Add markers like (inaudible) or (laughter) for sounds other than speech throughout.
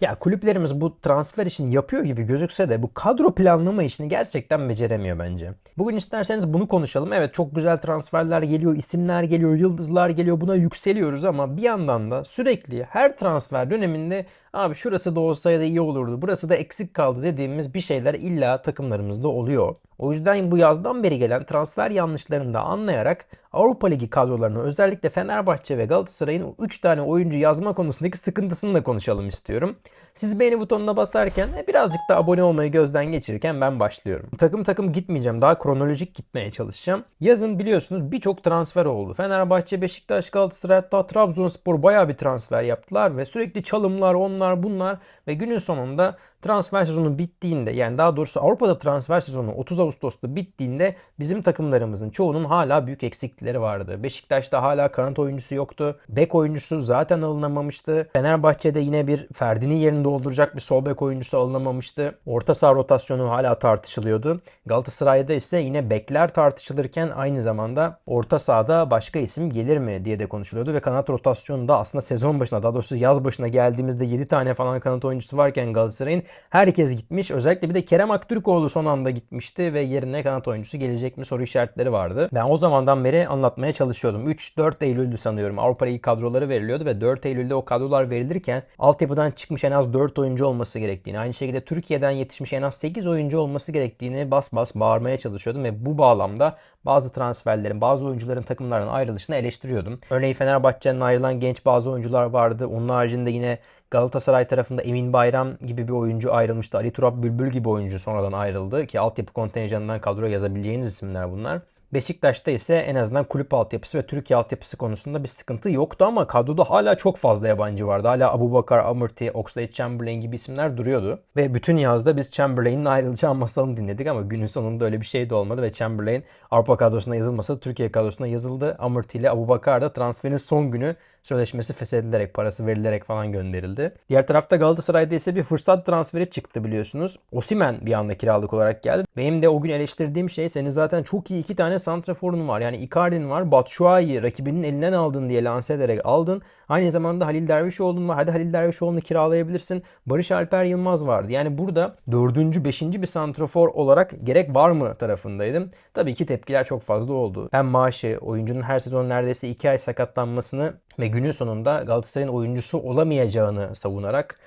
Ya kulüplerimiz bu transfer işini yapıyor gibi gözükse de bu kadro planlama işini gerçekten beceremiyor bence. Bugün isterseniz bunu konuşalım. Evet çok güzel transferler geliyor, isimler geliyor, yıldızlar geliyor. Buna yükseliyoruz ama bir yandan da sürekli her transfer döneminde abi şurası da olsaydı iyi olurdu, burası da eksik kaldı dediğimiz bir şeyler illa takımlarımızda oluyor. O yüzden bu yazdan beri gelen transfer yanlışlarını da anlayarak Avrupa Ligi kadrolarını özellikle Fenerbahçe ve Galatasaray'ın 3 tane oyuncu yazma konusundaki sıkıntısını da konuşalım istiyorum. Siz beğeni butonuna basarken e, birazcık da abone olmayı gözden geçirirken ben başlıyorum. Takım takım gitmeyeceğim. Daha kronolojik gitmeye çalışacağım. Yazın biliyorsunuz birçok transfer oldu. Fenerbahçe, Beşiktaş, Galatasaray hatta Trabzonspor baya bir transfer yaptılar ve sürekli çalımlar onlar bunlar ve günün sonunda transfer sezonu bittiğinde yani daha doğrusu Avrupa'da transfer sezonu 30 Ağustos'ta bittiğinde bizim takımlarımızın çoğunun hala büyük eksiklikleri vardı. Beşiktaş'ta hala kanat oyuncusu yoktu. Bek oyuncusu zaten alınamamıştı. Fenerbahçe'de yine bir Ferdi'nin yerini dolduracak bir sol bek oyuncusu alınamamıştı. Orta saha rotasyonu hala tartışılıyordu. Galatasaray'da ise yine bekler tartışılırken aynı zamanda orta sahada başka isim gelir mi diye de konuşuluyordu ve kanat rotasyonu da aslında sezon başına daha doğrusu yaz başına geldiğimizde 7 tane falan kanat oyuncusu varken Galatasaray'ın herkes gitmiş. Özellikle bir de Kerem Aktürkoğlu son anda gitmişti ve yerine kanat oyuncusu gelecek mi soru işaretleri vardı. Ben o zamandan beri anlatmaya çalışıyordum. 3-4 Eylül'dü sanıyorum. Avrupa Ligi kadroları veriliyordu ve 4 Eylül'de o kadrolar verilirken altyapıdan çıkmış en az 4 oyuncu olması gerektiğini, aynı şekilde Türkiye'den yetişmiş en az 8 oyuncu olması gerektiğini bas bas bağırmaya çalışıyordum ve bu bağlamda bazı transferlerin, bazı oyuncuların takımlardan ayrılışını eleştiriyordum. Örneğin Fenerbahçe'nin ayrılan genç bazı oyuncular vardı. Onun haricinde yine Galatasaray tarafında Emin Bayram gibi bir oyuncu ayrılmıştı. Ali Turap Bülbül gibi oyuncu sonradan ayrıldı ki altyapı kontenjanından kadroya yazabileceğiniz isimler bunlar. Beşiktaş'ta ise en azından kulüp altyapısı ve Türkiye altyapısı konusunda bir sıkıntı yoktu ama kadroda hala çok fazla yabancı vardı. Hala Abubakar, Amurti, Oxlade Chamberlain gibi isimler duruyordu. Ve bütün yazda biz Chamberlain'in ayrılacağı masalını dinledik ama günün sonunda öyle bir şey de olmadı ve Chamberlain Avrupa kadrosuna yazılmasa Türkiye kadrosuna yazıldı. Amurti ile Abubakar da transferin son günü sözleşmesi feshedilerek, parası verilerek falan gönderildi. Diğer tarafta Galatasaray'da ise bir fırsat transferi çıktı biliyorsunuz. Osimen bir anda kiralık olarak geldi. Benim de o gün eleştirdiğim şey senin zaten çok iyi iki tane santraforun var. Yani Icardi'nin var. Batshuayi rakibinin elinden aldın diye lanse ederek aldın. Aynı zamanda Halil Dervişoğlu'nun var. Hadi Halil Dervişoğlu'nu kiralayabilirsin. Barış Alper Yılmaz vardı. Yani burada dördüncü, beşinci bir santrafor olarak gerek var mı tarafındaydım. Tabii ki tepkiler çok fazla oldu. Hem maaşı, oyuncunun her sezon neredeyse iki ay sakatlanmasını ve günün sonunda Galatasaray'ın oyuncusu olamayacağını savunarak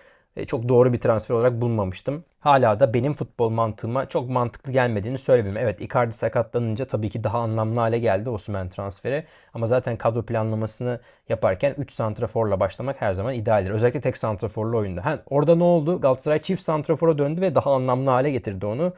çok doğru bir transfer olarak bulmamıştım. Hala da benim futbol mantığıma çok mantıklı gelmediğini söyleyebilirim. Evet Icardi sakatlanınca tabii ki daha anlamlı hale geldi Osimhen transferi. Ama zaten kadro planlamasını yaparken 3 santraforla başlamak her zaman idealdir. Özellikle tek santraforlu oyunda. Ha, orada ne oldu? Galatasaray çift santrafora döndü ve daha anlamlı hale getirdi onu.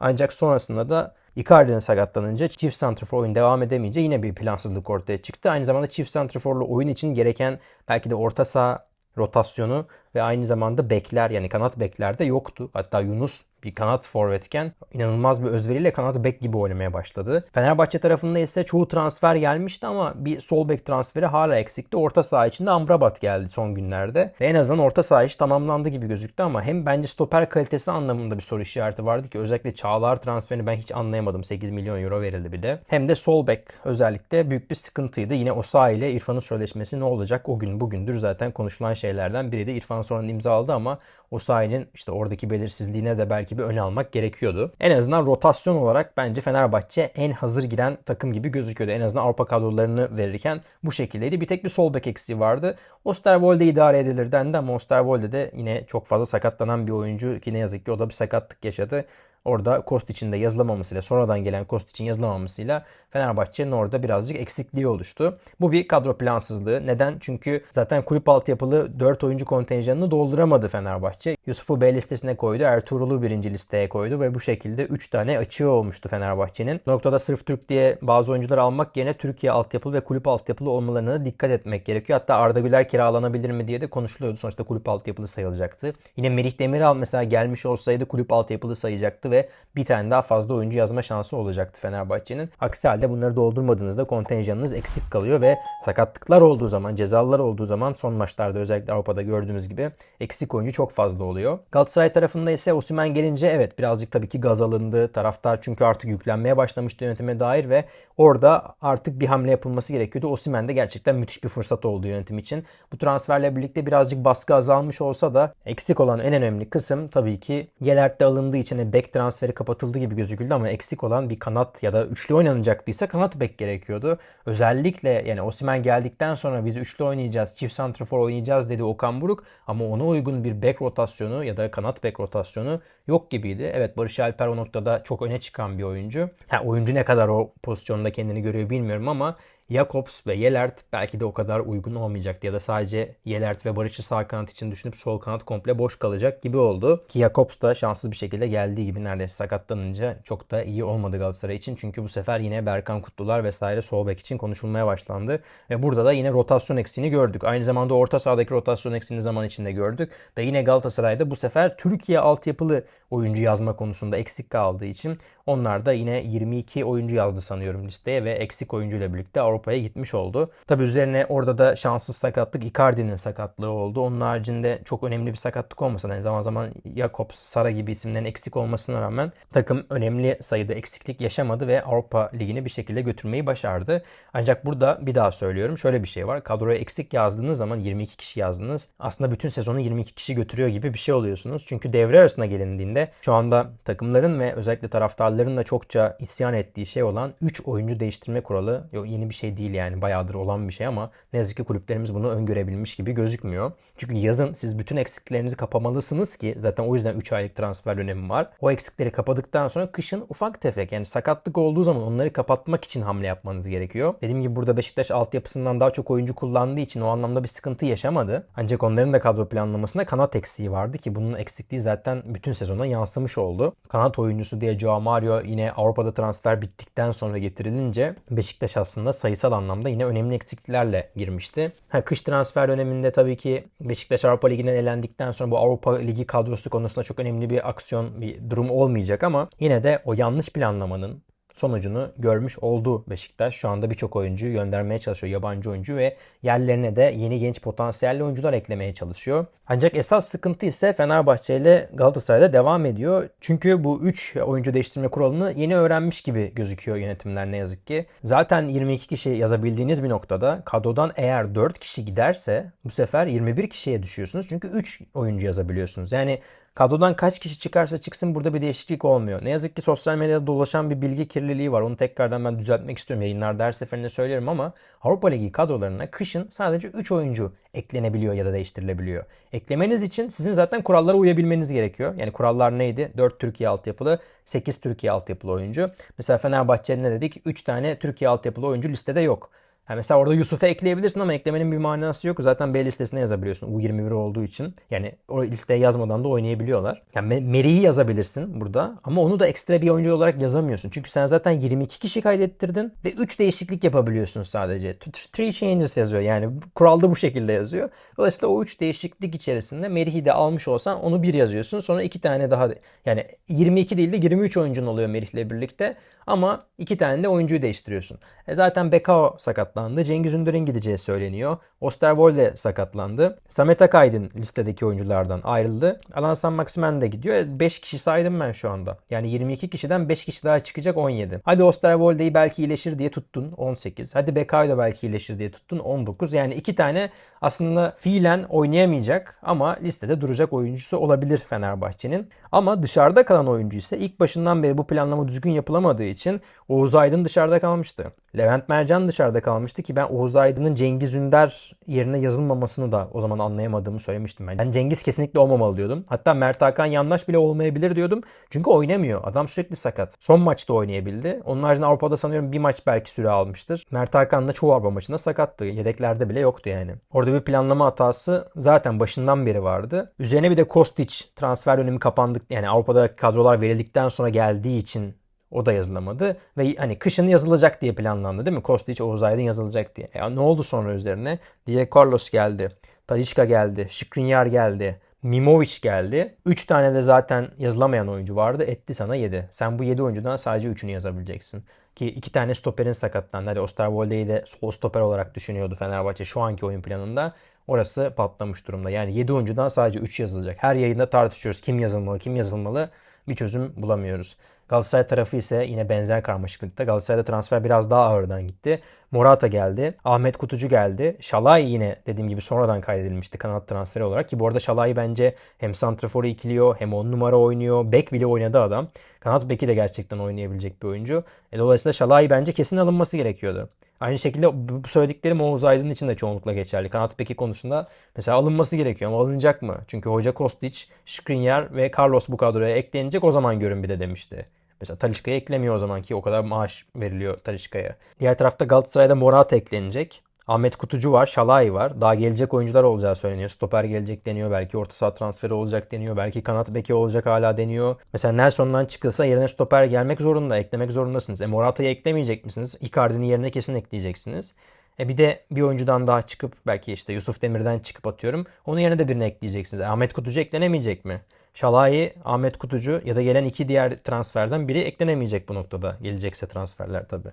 Ancak sonrasında da Icardi'nin sakatlanınca çift santrafor oyun devam edemeyince yine bir plansızlık ortaya çıktı. Aynı zamanda çift santraforlu oyun için gereken belki de orta saha rotasyonu ve aynı zamanda bekler yani kanat beklerde yoktu. Hatta Yunus bir kanat forvetken inanılmaz bir özveriyle kanat bek gibi oynamaya başladı. Fenerbahçe tarafında ise çoğu transfer gelmişti ama bir sol bek transferi hala eksikti. Orta saha içinde Amrabat geldi son günlerde. Ve en azından orta saha iş tamamlandı gibi gözüktü ama hem bence stoper kalitesi anlamında bir soru işareti vardı ki özellikle Çağlar transferini ben hiç anlayamadım. 8 milyon euro verildi bir de. Hem de sol bek özellikle büyük bir sıkıntıydı. Yine Osa ile İrfan'ın sözleşmesi ne olacak o gün bugündür zaten konuşulan şeylerden biri de İrfan sonra imza aldı ama Osayi'nin işte oradaki belirsizliğine de belki bir öne almak gerekiyordu. En azından rotasyon olarak bence Fenerbahçe en hazır giren takım gibi gözüküyordu. En azından Avrupa kadrolarını verirken bu şekildeydi. Bir tek bir sol bek eksiği vardı. Osterwolde idare edilir dendi ama Osterwolde de yine çok fazla sakatlanan bir oyuncu ki ne yazık ki o da bir sakatlık yaşadı. Orada Kostic'in de yazılamamasıyla sonradan gelen Kostic'in yazılamamasıyla Fenerbahçe'nin orada birazcık eksikliği oluştu. Bu bir kadro plansızlığı. Neden? Çünkü zaten kulüp altyapılı 4 oyuncu kontenjanını dolduramadı Fenerbahçe. Yusuf'u B listesine koydu. Ertuğrul'u birinci listeye koydu ve bu şekilde 3 tane açığı olmuştu Fenerbahçe'nin. Noktada sırf Türk diye bazı oyuncular almak yerine Türkiye altyapılı ve kulüp altyapılı olmalarına dikkat etmek gerekiyor. Hatta Arda Güler kiralanabilir mi diye de konuşuluyordu. Sonuçta kulüp altyapılı sayılacaktı. Yine Merih Demiral mesela gelmiş olsaydı kulüp altyapılı sayacaktı ve bir tane daha fazla oyuncu yazma şansı olacaktı Fenerbahçe'nin. Aksi halde bunları doldurmadığınızda kontenjanınız eksik kalıyor ve sakatlıklar olduğu zaman, cezalar olduğu zaman son maçlarda özellikle Avrupa'da gördüğümüz gibi eksik oyuncu çok fazla oluyor. Galatasaray tarafında ise Osimhen gelince evet birazcık tabii ki gaz alındı. Taraftar çünkü artık yüklenmeye başlamıştı yönetime dair ve orada artık bir hamle yapılması gerekiyordu. Osimhen de gerçekten müthiş bir fırsat oldu yönetim için. Bu transferle birlikte birazcık baskı azalmış olsa da eksik olan en önemli kısım tabii ki Gelert'te alındığı için bek transferi kapatıldı gibi gözüküldü ama eksik olan bir kanat ya da üçlü oynanacaktıysa kanat bek gerekiyordu. Özellikle yani Osimhen geldikten sonra biz üçlü oynayacağız, çift santrafor oynayacağız dedi Okan Buruk ama ona uygun bir bek rotasyonu ya da kanat bek rotasyonu yok gibiydi. Evet Barış Alper o noktada çok öne çıkan bir oyuncu. Ha, oyuncu ne kadar o pozisyonda kendini görüyor bilmiyorum ama Jakobs ve Yelert belki de o kadar uygun olmayacaktı ya da sadece Yelert ve Barış'ı sağ kanat için düşünüp sol kanat komple boş kalacak gibi oldu. Ki Jakobs da şanssız bir şekilde geldiği gibi neredeyse sakatlanınca çok da iyi olmadı Galatasaray için. Çünkü bu sefer yine Berkan Kutlular vesaire sol bek için konuşulmaya başlandı. Ve burada da yine rotasyon eksiğini gördük. Aynı zamanda orta sahadaki rotasyon eksiğini zaman içinde gördük. Ve yine Galatasaray'da bu sefer Türkiye altyapılı oyuncu yazma konusunda eksik kaldığı için onlar da yine 22 oyuncu yazdı sanıyorum listeye ve eksik oyuncu ile birlikte Avrupa'ya gitmiş oldu. Tabi üzerine orada da şanssız sakatlık Icardi'nin sakatlığı oldu. Onun haricinde çok önemli bir sakatlık olmasa da yani zaman zaman Jakobs, Sara gibi isimlerin eksik olmasına rağmen takım önemli sayıda eksiklik yaşamadı ve Avrupa Ligi'ni bir şekilde götürmeyi başardı. Ancak burada bir daha söylüyorum şöyle bir şey var. Kadroya eksik yazdığınız zaman 22 kişi yazdınız. Aslında bütün sezonu 22 kişi götürüyor gibi bir şey oluyorsunuz. Çünkü devre arasına gelindiğinde şu anda takımların ve özellikle taraftarların da çokça isyan ettiği şey olan 3 oyuncu değiştirme kuralı yok yeni bir şey değil yani bayağıdır olan bir şey ama ne yazık ki kulüplerimiz bunu öngörebilmiş gibi gözükmüyor. Çünkü yazın siz bütün eksiklerinizi kapamalısınız ki zaten o yüzden 3 aylık transfer dönemi var. O eksikleri kapadıktan sonra kışın ufak tefek yani sakatlık olduğu zaman onları kapatmak için hamle yapmanız gerekiyor. Dediğim gibi burada Beşiktaş altyapısından daha çok oyuncu kullandığı için o anlamda bir sıkıntı yaşamadı. Ancak onların da kadro planlamasında kanat eksiği vardı ki bunun eksikliği zaten bütün sezona yansımış oldu. Kanat oyuncusu diye Joao Mario yine Avrupa'da transfer bittikten sonra getirilince Beşiktaş aslında sayısal anlamda yine önemli eksikliklerle girmişti. Ha, kış transfer döneminde tabii ki Beşiktaş Avrupa Ligi'nden elendikten sonra bu Avrupa Ligi kadrosu konusunda çok önemli bir aksiyon, bir durum olmayacak ama yine de o yanlış planlamanın sonucunu görmüş oldu Beşiktaş. Şu anda birçok oyuncuyu göndermeye çalışıyor yabancı oyuncu ve yerlerine de yeni genç potansiyelli oyuncular eklemeye çalışıyor. Ancak esas sıkıntı ise Fenerbahçe ile Galatasaray'da devam ediyor. Çünkü bu 3 oyuncu değiştirme kuralını yeni öğrenmiş gibi gözüküyor yönetimler ne yazık ki. Zaten 22 kişi yazabildiğiniz bir noktada kadrodan eğer 4 kişi giderse bu sefer 21 kişiye düşüyorsunuz. Çünkü 3 oyuncu yazabiliyorsunuz. Yani Kadrodan kaç kişi çıkarsa çıksın burada bir değişiklik olmuyor. Ne yazık ki sosyal medyada dolaşan bir bilgi kirliliği var. Onu tekrardan ben düzeltmek istiyorum. Yayınlarda her seferinde söylüyorum ama Avrupa Ligi kadrolarına kışın sadece 3 oyuncu eklenebiliyor ya da değiştirilebiliyor. Eklemeniz için sizin zaten kurallara uyabilmeniz gerekiyor. Yani kurallar neydi? 4 Türkiye altyapılı, 8 Türkiye altyapılı oyuncu. Mesela Fenerbahçe'nin ne dedik? 3 tane Türkiye altyapılı oyuncu listede yok. Yani mesela orada Yusuf'u ekleyebilirsin ama eklemenin bir manası yok. Zaten B listesine yazabiliyorsun U21 olduğu için. Yani o listeye yazmadan da oynayabiliyorlar. Yani Meri'yi yazabilirsin burada ama onu da ekstra bir oyuncu olarak yazamıyorsun. Çünkü sen zaten 22 kişi kaydettirdin ve 3 değişiklik yapabiliyorsun sadece. Three changes yazıyor yani kuralda bu şekilde yazıyor. Dolayısıyla o 3 değişiklik içerisinde Merih'i de almış olsan onu bir yazıyorsun. Sonra 2 tane daha yani 22 değil de 23 oyuncun oluyor Merih'le birlikte. Ama iki tane de oyuncuyu değiştiriyorsun. E zaten Bekao sakatlandı. Cengiz Ünder'in gideceği söyleniyor. Osterwolde sakatlandı. Samet Akaydın listedeki oyunculardan ayrıldı. Alan San Maximen de gidiyor. 5 kişi saydım ben şu anda. Yani 22 kişiden 5 kişi daha çıkacak 17. Hadi Osterwolde'yi belki iyileşir diye tuttun 18. Hadi Bekao da belki iyileşir diye tuttun 19. Yani iki tane aslında fiilen oynayamayacak ama listede duracak oyuncusu olabilir Fenerbahçe'nin. Ama dışarıda kalan oyuncu ise ilk başından beri bu planlama düzgün yapılamadığı için Oğuz Aydın dışarıda kalmıştı. Levent Mercan dışarıda kalmıştı ki ben Oğuz Aydın'ın Cengiz Ünder yerine yazılmamasını da o zaman anlayamadığımı söylemiştim ben. Ben Cengiz kesinlikle olmamalı diyordum. Hatta Mert Hakan yanlış bile olmayabilir diyordum. Çünkü oynamıyor. Adam sürekli sakat. Son maçta oynayabildi. Onun haricinde Avrupa'da sanıyorum bir maç belki süre almıştır. Mert Hakan da çoğu Avrupa maçında sakattı. Yedeklerde bile yoktu yani. Orada bir planlama hatası zaten başından beri vardı. Üzerine bir de Kostic transfer dönemi kapandık. Yani Avrupa'da kadrolar verildikten sonra geldiği için o da yazılamadı. Ve hani kışın yazılacak diye planlandı değil mi? Kostic, Oğuz Aydın yazılacak diye. E, ne oldu sonra üzerine? Diye Carlos geldi. Talişka geldi. Şikrinyar geldi. Mimovic geldi. 3 tane de zaten yazılamayan oyuncu vardı. Etti sana 7. Sen bu 7 oyuncudan sadece 3'ünü yazabileceksin. Ki 2 tane stoperin sakatlandı. Hadi Osterwolde'yi de sol stoper olarak düşünüyordu Fenerbahçe şu anki oyun planında. Orası patlamış durumda. Yani 7 oyuncudan sadece 3 yazılacak. Her yayında tartışıyoruz kim yazılmalı, kim yazılmalı. Bir çözüm bulamıyoruz. Galatasaray tarafı ise yine benzer karmaşıklıkta. Galatasaray'da transfer biraz daha ağırdan gitti. Morata geldi. Ahmet Kutucu geldi. Şalay yine dediğim gibi sonradan kaydedilmişti kanat transferi olarak. Ki bu arada Şalay bence hem santraforu ikiliyor hem 10 numara oynuyor. Bek bile oynadı adam. Kanat beki de gerçekten oynayabilecek bir oyuncu. E, dolayısıyla Şalay bence kesin alınması gerekiyordu. Aynı şekilde bu söylediklerim Oğuz Aydın için de çoğunlukla geçerli. Kanat beki konusunda mesela alınması gerekiyor ama alınacak mı? Çünkü Hoca Kostic, Skriniar ve Carlos bu kadroya eklenecek o zaman görün bir de demişti. Mesela Talişka'yı eklemiyor o zaman ki o kadar maaş veriliyor Talişka'ya. Diğer tarafta Galatasaray'da Morata eklenecek. Ahmet Kutucu var, Şalay var. Daha gelecek oyuncular olacağı söyleniyor. Stoper gelecek deniyor. Belki orta saha transferi olacak deniyor. Belki kanat beki olacak hala deniyor. Mesela Nelson'dan çıkılsa yerine stoper gelmek zorunda. Eklemek zorundasınız. E Morata'yı eklemeyecek misiniz? Icardi'nin yerine kesin ekleyeceksiniz. E bir de bir oyuncudan daha çıkıp belki işte Yusuf Demir'den çıkıp atıyorum. Onun yerine de birini ekleyeceksiniz. E Ahmet Kutucu eklenemeyecek mi? Şalai, Ahmet Kutucu ya da gelen iki diğer transferden biri eklenemeyecek bu noktada. Gelecekse transferler tabii.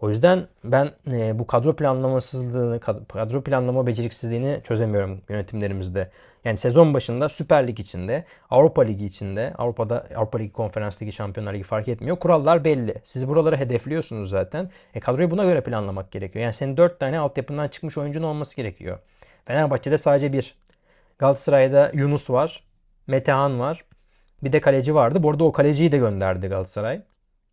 O yüzden ben e, bu kadro planlamasızlığını, kadro planlama beceriksizliğini çözemiyorum yönetimlerimizde. Yani sezon başında Süper Lig içinde, Avrupa Ligi içinde, Avrupa'da Avrupa Ligi Konferans Ligi, Şampiyonlar Ligi fark etmiyor. Kurallar belli. Siz buraları hedefliyorsunuz zaten. E kadroyu buna göre planlamak gerekiyor. Yani senin 4 tane altyapından çıkmış oyuncun olması gerekiyor. Fenerbahçe'de sadece bir. Galatasaray'da Yunus var. Metehan var. Bir de kaleci vardı. Bu arada o kaleciyi de gönderdi Galatasaray.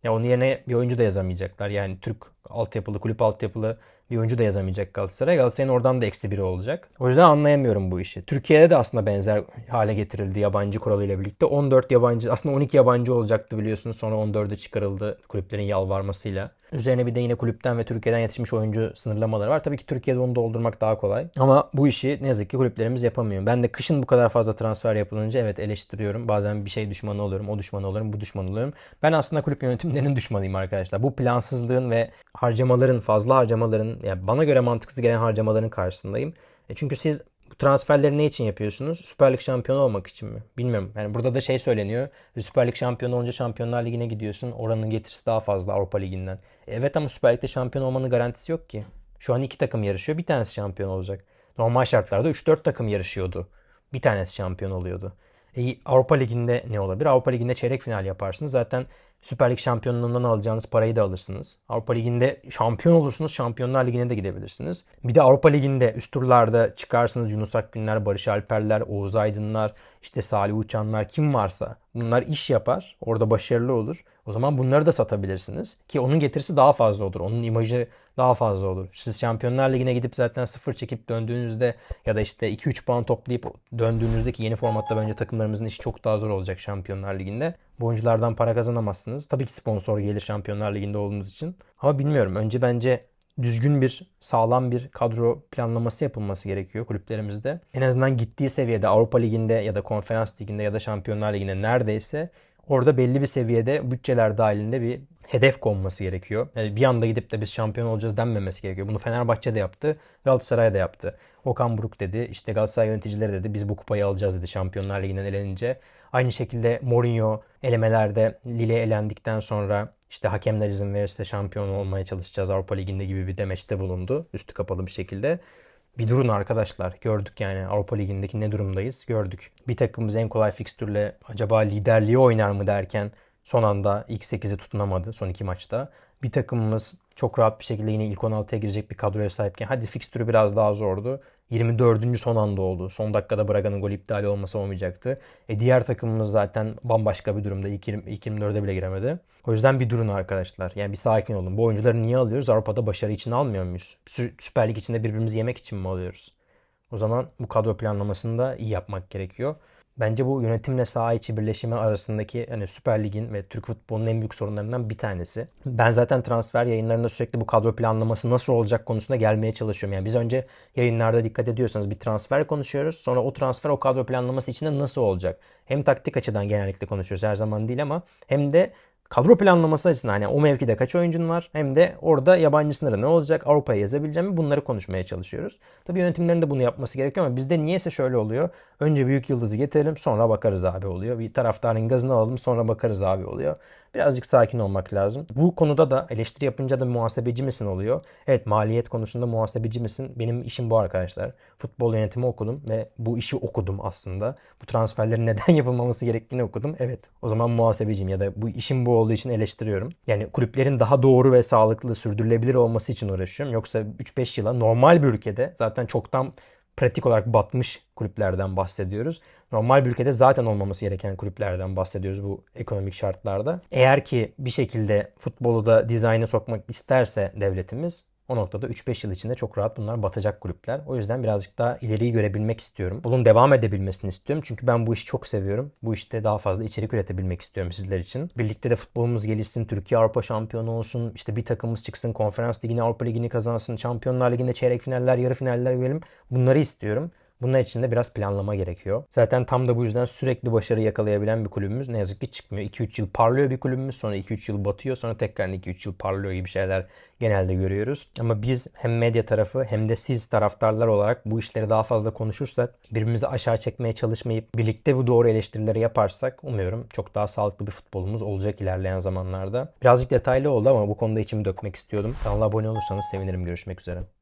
Ya onun yerine bir oyuncu da yazamayacaklar. Yani Türk altyapılı, kulüp altyapılı bir oyuncu da yazamayacak Galatasaray. Galatasaray'ın oradan da eksi biri olacak. O yüzden anlayamıyorum bu işi. Türkiye'de de aslında benzer hale getirildi yabancı kuralıyla birlikte. 14 yabancı, aslında 12 yabancı olacaktı biliyorsunuz. Sonra 14'e çıkarıldı kulüplerin yalvarmasıyla. Üzerine bir de yine kulüpten ve Türkiye'den yetişmiş oyuncu sınırlamaları var. Tabii ki Türkiye'de onu doldurmak daha kolay. Ama bu işi ne yazık ki kulüplerimiz yapamıyor. Ben de kışın bu kadar fazla transfer yapılınca evet eleştiriyorum. Bazen bir şey düşmanı oluyorum, o düşmanı oluyorum, bu düşmanı oluyorum. Ben aslında kulüp yönetimlerinin (laughs) düşmanıyım arkadaşlar. Bu plansızlığın ve harcamaların, fazla harcamaların, yani bana göre mantıksız gelen harcamaların karşısındayım. E çünkü siz bu transferleri ne için yapıyorsunuz? Süper Lig şampiyonu olmak için mi? Bilmiyorum. Yani burada da şey söyleniyor. Süper Lig şampiyonu olunca Şampiyonlar Ligi'ne gidiyorsun. Oranın getirisi daha fazla Avrupa Ligi'nden. Evet ama Süper Lig'de şampiyon olmanın garantisi yok ki. Şu an iki takım yarışıyor. Bir tanesi şampiyon olacak. Normal şartlarda 3-4 takım yarışıyordu. Bir tanesi şampiyon oluyordu. E, Avrupa Ligi'nde ne olabilir? Avrupa Ligi'nde çeyrek final yaparsınız. Zaten Süper Lig şampiyonluğundan alacağınız parayı da alırsınız. Avrupa Ligi'nde şampiyon olursunuz. Şampiyonlar Ligi'ne de gidebilirsiniz. Bir de Avrupa Ligi'nde üst turlarda çıkarsınız. Yunus Akgünler, Barış Alperler, Oğuz Aydınlar, işte Salih Uçanlar kim varsa bunlar iş yapar. Orada başarılı olur. O zaman bunları da satabilirsiniz. Ki onun getirisi daha fazla olur. Onun imajı daha fazla olur. Siz Şampiyonlar Ligi'ne gidip zaten sıfır çekip döndüğünüzde ya da işte 2-3 puan toplayıp döndüğünüzdeki yeni formatta bence takımlarımızın işi çok daha zor olacak Şampiyonlar Ligi'nde. Bu oyunculardan para kazanamazsınız. Tabii ki sponsor gelir Şampiyonlar Ligi'nde olduğunuz için. Ama bilmiyorum. Önce bence düzgün bir, sağlam bir kadro planlaması yapılması gerekiyor kulüplerimizde. En azından gittiği seviyede Avrupa Ligi'nde ya da Konferans Ligi'nde ya da Şampiyonlar Ligi'nde neredeyse orada belli bir seviyede bütçeler dahilinde bir hedef konması gerekiyor. Yani bir anda gidip de biz şampiyon olacağız denmemesi gerekiyor. Bunu Fenerbahçe de yaptı, Galatasaray da yaptı. Okan Buruk dedi, işte Galatasaray yöneticileri dedi biz bu kupayı alacağız dedi Şampiyonlar Ligi'nden elenince. Aynı şekilde Mourinho elemelerde Lille elendikten sonra işte hakemler izin verirse şampiyon olmaya çalışacağız Avrupa Ligi'nde gibi bir demeçte bulundu. Üstü kapalı bir şekilde. Bir durun arkadaşlar. Gördük yani Avrupa Ligi'ndeki ne durumdayız gördük. Bir takımımız en kolay fikstürle acaba liderliği oynar mı derken son anda ilk 8'i tutunamadı son iki maçta. Bir takımımız çok rahat bir şekilde yine ilk 16'ya girecek bir kadroya sahipken hadi fikstürü biraz daha zordu. 24. son anda oldu. Son dakikada Braga'nın gol iptali olmasa olmayacaktı. E diğer takımımız zaten bambaşka bir durumda. İlk, ilk 24'e bile giremedi. O yüzden bir durun arkadaşlar. Yani bir sakin olun. Bu oyuncuları niye alıyoruz? Avrupa'da başarı için almıyor muyuz? Süper Lig içinde birbirimizi yemek için mi alıyoruz? O zaman bu kadro planlamasını da iyi yapmak gerekiyor. Bence bu yönetimle saha içi birleşimi arasındaki hani Süper Lig'in ve Türk futbolunun en büyük sorunlarından bir tanesi. Ben zaten transfer yayınlarında sürekli bu kadro planlaması nasıl olacak konusunda gelmeye çalışıyorum. Yani biz önce yayınlarda dikkat ediyorsanız bir transfer konuşuyoruz. Sonra o transfer o kadro planlaması içinde nasıl olacak? Hem taktik açıdan genellikle konuşuyoruz her zaman değil ama hem de kadro planlaması açısından hani o mevkide kaç oyuncun var hem de orada yabancı sınırı ne olacak Avrupa'ya yazabileceğim mi bunları konuşmaya çalışıyoruz. Tabii yönetimlerin de bunu yapması gerekiyor ama bizde niyeyse şöyle oluyor. Önce büyük yıldızı getirelim sonra bakarız abi oluyor. Bir taraftarın gazını alalım sonra bakarız abi oluyor. Birazcık sakin olmak lazım. Bu konuda da eleştiri yapınca da muhasebeci misin oluyor. Evet maliyet konusunda muhasebeci misin? Benim işim bu arkadaşlar. Futbol yönetimi okudum ve bu işi okudum aslında. Bu transferlerin (laughs) neden yapılmaması gerektiğini okudum. Evet o zaman muhasebeciyim ya da bu işim bu olduğu için eleştiriyorum. Yani kulüplerin daha doğru ve sağlıklı sürdürülebilir olması için uğraşıyorum. Yoksa 3-5 yıla normal bir ülkede zaten çoktan pratik olarak batmış kulüplerden bahsediyoruz. Normal bir ülkede zaten olmaması gereken kulüplerden bahsediyoruz bu ekonomik şartlarda. Eğer ki bir şekilde futbolu da dizayna sokmak isterse devletimiz o noktada 3-5 yıl içinde çok rahat bunlar batacak kulüpler. O yüzden birazcık daha ileriyi görebilmek istiyorum. Bunun devam edebilmesini istiyorum. Çünkü ben bu işi çok seviyorum. Bu işte daha fazla içerik üretebilmek istiyorum sizler için. Birlikte de futbolumuz gelişsin. Türkiye Avrupa şampiyonu olsun. İşte bir takımımız çıksın. Konferans ligini, Avrupa ligini kazansın. Şampiyonlar liginde çeyrek finaller, yarı finaller görelim. Bunları istiyorum. Bunlar için de biraz planlama gerekiyor. Zaten tam da bu yüzden sürekli başarı yakalayabilen bir kulübümüz ne yazık ki çıkmıyor. 2-3 yıl parlıyor bir kulübümüz sonra 2-3 yıl batıyor sonra tekrar 2-3 yıl parlıyor gibi şeyler genelde görüyoruz. Ama biz hem medya tarafı hem de siz taraftarlar olarak bu işleri daha fazla konuşursak birbirimizi aşağı çekmeye çalışmayıp birlikte bu doğru eleştirileri yaparsak umuyorum çok daha sağlıklı bir futbolumuz olacak ilerleyen zamanlarda. Birazcık detaylı oldu ama bu konuda içimi dökmek istiyordum. Kanala abone olursanız sevinirim. Görüşmek üzere.